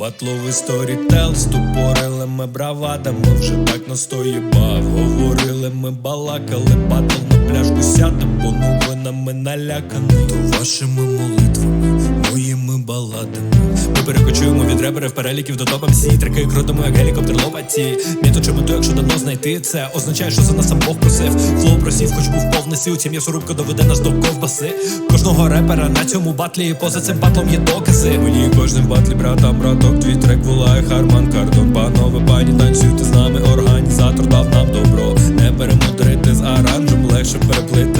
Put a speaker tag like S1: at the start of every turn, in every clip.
S1: Батловий сторітел, ступорили ми бравадами, вже так настоїбав. Говорили ми балакали, батл на пляшку сядем, бо новинами наляканий. То вашими молитвами, моїми баладами. Перекочуємо від реперів переліків до топа всі треки крутимо, як гелікоптер лопаті. Міту чи якщо давно знайти це означає, що за нас сам Бог просив. Флоу просів, хоч був повний сил, ця м'ясорубка доведе нас до ковбаси. Кожного репера на цьому батлі, поза цим батлом є докази. Мені кожним батлі, братам, браток, твій трек волає Харман Кардон. Панове, пані, танцюйте з нами. Організатор дав нам добро. Не перемудрити з аранжем, легше переплити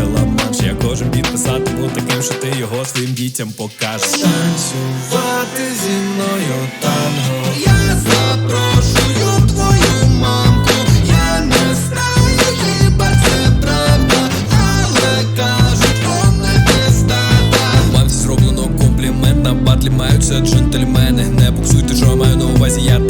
S1: його своїм дітям покажеш. Танцювати зі мною танго.
S2: Я запрошую твою мамку, я не знаю, хіба це правда, але кажуть, вони пиздата.
S1: Вам зроблено комплімент на батлі маються джентльмени. Не буксуйте, що я маю на увазі, я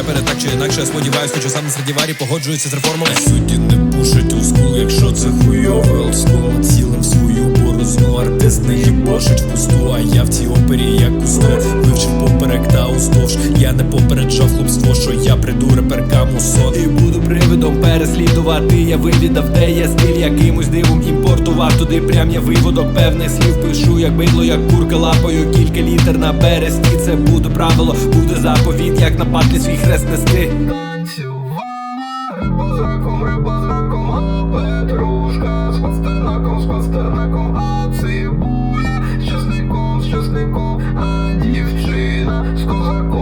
S1: репери так чи інакше, я сподіваюсь, хоча сам на Средіварі погоджуються з реформами. Судді не пушать у якщо це хуйовий олдскул. Цілим свою борозну, артист не їбошить в пусту, а я в цій опері як кусто Вивчив поперек та уздовж. Я не попереджав хлопство, що я приду реперка мусон І буду привидом переслідувати. Я вивідав, де я стиль якимось дивом імпортував туди прям я виводок певних слів пишу, як бидло, як курка лапою, кілька літер на березні. Це буде правило, буде заповіт, як на батлі свій хрест нести.
S3: З часником, а дівчина з козаком.